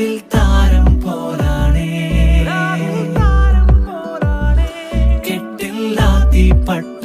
രാവിൽ താരം പോലാണേ. കെട്ടില്ലാത്തി പട്ട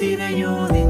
തിരയോ നെഞ്ചിനുള്ളിൽ